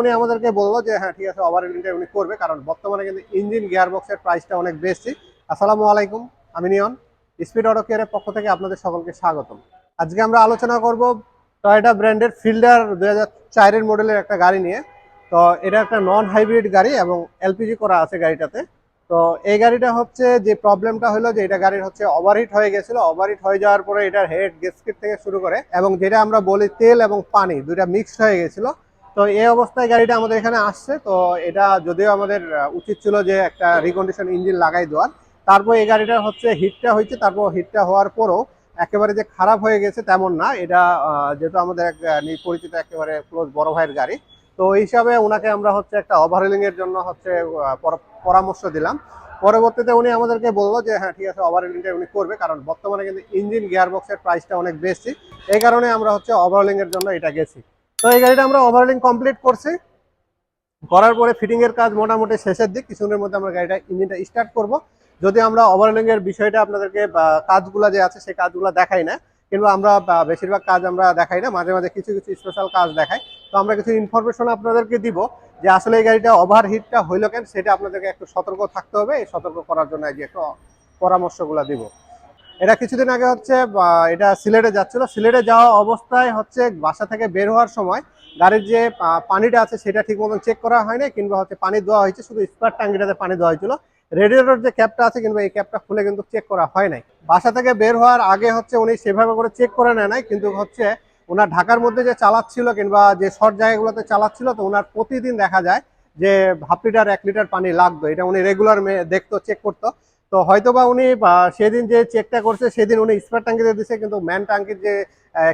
উনি আমাদেরকে বলল যে হ্যাঁ ঠিক আছে ওভার ওভারহেলিংটা উনি করবে। কারণ বর্তমানে কিন্তু ইঞ্জিন গিয়ার বক্সের প্রাইসটা অনেক বেশি। আসসালামু আলাইকুম, আমি নিয়ন। স্পিড অটো কেয়ারের পক্ষ থেকে আপনাদের সকলকে স্বাগতম। আজকে আমরা আলোচনা করব টয়োটা ব্র্যান্ডের ফিল্ডার দুই হাজার মডেলের একটা গাড়ি নিয়ে। তো এটা একটা নন হাইব্রিড গাড়ি এবং এলপিজি করা আছে গাড়িটাতে। তো এই গাড়িটা হচ্ছে, যে প্রবলেমটা হলো যে, এটা গাড়ির হচ্ছে ওভারহিট হয়ে গেছিল। ওভারহিট হয়ে যাওয়ার পরে এটার হেড গেস্কিট থেকে শুরু করে এবং যেটা আমরা বলি তেল এবং পানি, দুইটা মিক্সড হয়ে গেছিল। তো এই অবস্থায় গাড়িটা আমাদের এখানে আসছে। তো এটা যদিও আমাদের উচিত ছিল যে একটা রিকন্ডিশন ইঞ্জিন লাগাই দেওয়ার। তারপর এই গাড়িটা হচ্ছে হিটটা হয়েছে, তারপর হিটটা হওয়ার পরও একেবারে যে খারাপ হয়ে গেছে তেমন না। এটা যেহেতু আমাদের এক পরিচিত একেবারে ক্লোজ বড় ভাইয়ের গাড়ি। তো ওই হিসাবে ওনাকে আমরা হচ্ছে একটা ওভারহেলিং এর জন্য হচ্ছে পরামর্শ দিলাম। পরবর্তীতে উনি আমাদেরকে বলল যে হ্যাঁ ঠিক আছে ওভারহেলিংটা উনি করবে, কারণ বর্তমানে কিন্তু ইঞ্জিন গিয়ার বক্সের প্রাইসটা অনেক বেশি। এই কারণে আমরা হচ্ছে ওভারহেলিং এর জন্য এটা গেছি। তো এই গাড়িটা আমরা ওভারহেলিং কমপ্লিট করছি। করার পরে ফিটিং এর কাজ মোটামুটি শেষের দিক কিছুদিনের মধ্যে আমরা গাড়িটা ইঞ্জিনটা স্টার্ট করব। যদি আমরা ওভারহেলিং এর বিষয়টা আপনাদেরকে কাজগুলো যে আছে সেই কাজগুলো দেখাই না কিন্তু আমরা বেশিরভাগ কাজ আমরা দেখাই না, মাঝে মাঝে কিছু কিছু স্পেশাল কাজ দেখাই, তো আমরা কিছু ইনফরমেশন আপনাদেরকে দিব যে আসলে এই গাড়িটা ওভার হিটটা হইল কেন, সেটা আপনাদেরকে একটু সতর্ক থাকতে হবে, এই সতর্ক করার জন্য এই যে একটু পরামর্শগুলো দিব। এটা কিছুদিন আগে হচ্ছে এটা সিলেটে যাচ্ছিল। সিলেটে যাওয়া অবস্থায় হচ্ছে বাসা থেকে বের হওয়ার সময় গাড়ির যে পানিটা আছে সেটা ঠিক মতন চেক করা হয়নি, কিংবা হচ্ছে পানি দেওয়া হয়েছে, শুধু স্পার ট্যাঙ্কিটাতে পানি দেওয়া হয়েছিল। রেডিয়েটর যে ক্যাপটা আছে কিংবা এই ক্যাপটা খুলে কিন্তু চেক করা হয় নাই। বাসা থেকে বের হওয়ার আগে হচ্ছে উনি সেভাবে করে চেক করে নেয় নাই, কিন্তু হচ্ছে ওনার ঢাকার মধ্যে যে চালাচ্ছিল কিংবা যে শর্ট জায়গাগুলোতে চালাচ্ছিল, তো ওনার প্রতিদিন দেখা যায় যে, হাফ লিটার, এক লিটার পানি লাগতো। এটা উনি রেগুলার দেখতো চেক করতো। তো হয়তোবা উনি সেদিন যে চেকটা করছে, সেদিন উনি স্পার ট্যাঙ্কিতে দিছে, কিন্তু ম্যান ট্যাঙ্কির যে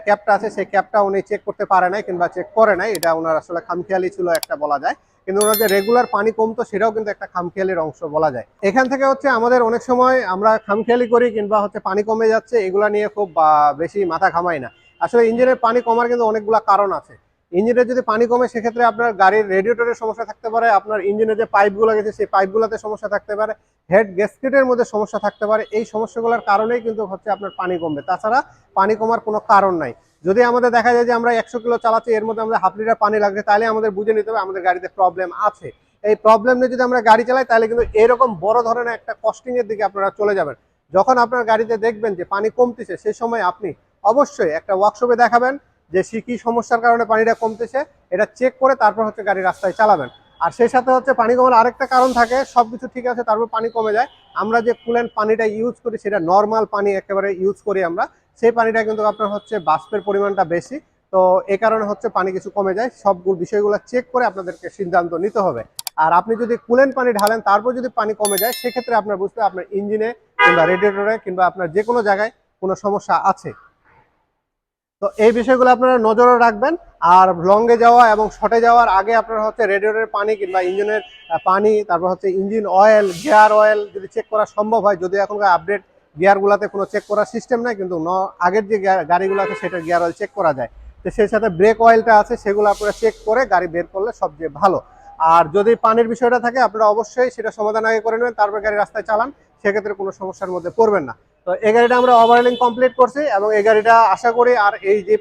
ক্যাপটা আছে, সেই ক্যাপটা উনি চেক করতে পারে নাই কিংবা চেক করে নাই। এটা ওনার আসলে খামখেয়ালি ছিল একটা বলা যায়। কিন্তু ওনার যে রেগুলার পানি কমতো সেটাও কিন্তু একটা খামখেয়ালির অংশ বলা যায়। এখান থেকে হচ্ছে আমাদের অনেক সময় আমরা খামখেয়ালি করি কিংবা হচ্ছে পানি কমে যাচ্ছে, এগুলা নিয়ে খুব বেশি মাথা ঘামাই না। আসলে ইঞ্জিনের পানি কমার কিন্তু অনেকগুলা কারণ আছে। ইঞ্জিনের যদি পানি কমে, সেক্ষেত্রে আপনার গাড়ির রেডিয়েটরের সমস্যা থাকতে পারে, আপনার ইঞ্জিনের যে পাইপগুলো গেছে, সেই পাইপগুলোতে সমস্যা থাকতে পারে হেড গ্যাসকেটের মধ্যে সমস্যা থাকতে পারে। এই সমস্যাগুলোর কারণেই কিন্তু হচ্ছে আপনার পানি কমবে। তাছাড়া পানি কমার কোনো কারণ নাই। যদি আমাদের দেখা যায় যে আমরা একশো কিলো চালাচ্ছি, এর মধ্যে আমাদের হাফ লিটার পানি লাগছে, তাহলে আমাদের বুঝে নিতে হবে আমাদের গাড়িতে প্রবলেম আছে। এই প্রবলেম নিয়ে যদি আমরা গাড়ি চালাই, তাহলে কিন্তু এরকম বড় ধরনের একটা কস্টিংয়ের দিকে আপনারা চলে যাবেন। যখন আপনার গাড়িতে দেখবেন যে পানি কমতেছে, সেই সময় আপনি অবশ্যই একটা ওয়ার্কশপে দেখাবেন। যে সে কি সমস্যার কারণে পানিটা কমতেছে, এটা চেক করে তারপর হচ্ছে গাড়ি রাস্তায় চালাবেন। আর সেই সাথে হচ্ছে পানি কমার আরেকটা কারণ থাকে সব কিছু ঠিক আছে, তারপর পানি কমে যায়। আমরা যে কুলেন্ট পানিটা ইউজ করি, সেটা নর্মাল পানি একেবারে ইউজ করি আমরা। সেই পানিটা কিন্তু আপনার হচ্ছে বাষ্পের পরিমাণটা বেশি। তো এ কারণে হচ্ছে পানি কিছু কমে যায়। সবগুলো বিষয়গুলো চেক করে আপনাদেরকে সিদ্ধান্ত নিতে হবে। আর আপনি যদি কুলেন্ট পানি ঢালেন, তারপর যদি পানি কমে যায়, সেক্ষেত্রে আপনার বুঝতে আপনার ইঞ্জিনে কিংবা রেডিয়েটরে কিংবা আপনার যে কোনো জায়গায় কোনো সমস্যা আছে। তো এই বিষয়গুলো আপনারা নজরে রাখবেন। আর লঙ্গে যাওয়া এবং শর্টে যাওয়ার আগে আপনারা হচ্ছে রেডিয়েটরের পানি কিংবা ইঞ্জিনের পানি, তারপর হচ্ছে ইঞ্জিন অয়েল, গিয়ার অয়েল যদি চেক করা সম্ভব হয়, যদি এখনকার আপডেট গিয়ারগুলোতে কোনো চেক করার সিস্টেম নাই, কিন্তু ন- আগের যে গাড়িগুলো আছে সেটা গিয়ার অয়েল চেক করা যায়। তো সেই সাথে ব্রেক অয়েলটা আছে, সেগুলো আপনারা চেক করে গাড়ি বের করলে সবচেয়ে ভালো। আর যদি পানির বিষয়টা থাকে, আপনারা অবশ্যই সেটা সমাধান আগে করে নেবেন, তারপর গাড়ি রাস্তায় চালান, সেক্ষেত্রে কোনো সমস্যার মধ্যে পড়বেন না। তো এই গাড়িটা আমরা ওভারলিং কমপ্লিট করছি এবং এই গাড়িটা আশা করি আর এই যে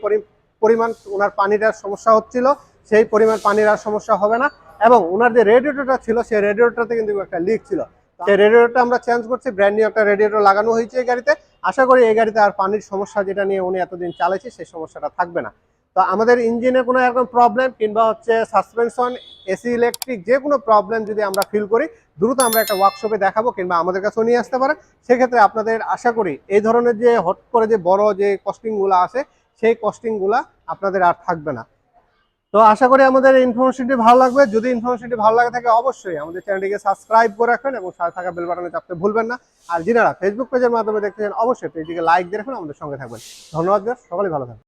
পরিমাণ ওনার পানিটার সমস্যা হচ্ছিল, সেই পরিমাণ পানির আর সমস্যা হবে না। এবং ওনার যে রেডিওটা ছিল, সেই রেডিওটাতে কিন্তু একটা লিক ছিল। সেই রেডিওটা আমরা চেঞ্জ করছি ব্র্যান্ড নিউ একটা রেডিওটা লাগানো হয়েছে এই গাড়িতে। আশা করি এই গাড়িতে আর পানির সমস্যা যেটা নিয়ে উনি এতদিন চালাইছে, সেই সমস্যাটা থাকবে না। তো আমাদের ইঞ্জিনে কোনো এরকম প্রবলেম কিংবা হচ্ছে সাসপেনশন এসি ইলেকট্রিক যে কোনো প্রবলেম যদি আমরা ফিল করি, দ্রুত আমরা একটা ওয়ার্কশপে দেখাবো কিংবা আমাদের কাছেও নিয়ে আসতে পারে। সেক্ষেত্রে আপনাদের আশা করি এই ধরনের যে হট করে যে বড় যে কস্টিংগুলো আছে, সেই কস্টিংগুলা আপনাদের আর থাকবে না। তো আশা করি আমাদের ইনফরমেশনটি ভালো লাগবে। যদি ইনফরমেশনটি ভালো লাগে থাকে অবশ্যই আমাদের চ্যানেলটিকে সাবস্ক্রাইব করে রাখবেন এবং সাথে থাকা বেল বাটনে চাপতে ভুলবেন না। আর যিনারা ফেসবুক পেজের মাধ্যমে দেখতেছেন অবশ্যই পেজটিকে লাইক দিয়ে রাখবেন আমাদের সঙ্গে থাকবেন। ধন্যবাদ সকলেই ভালো থাকবেন।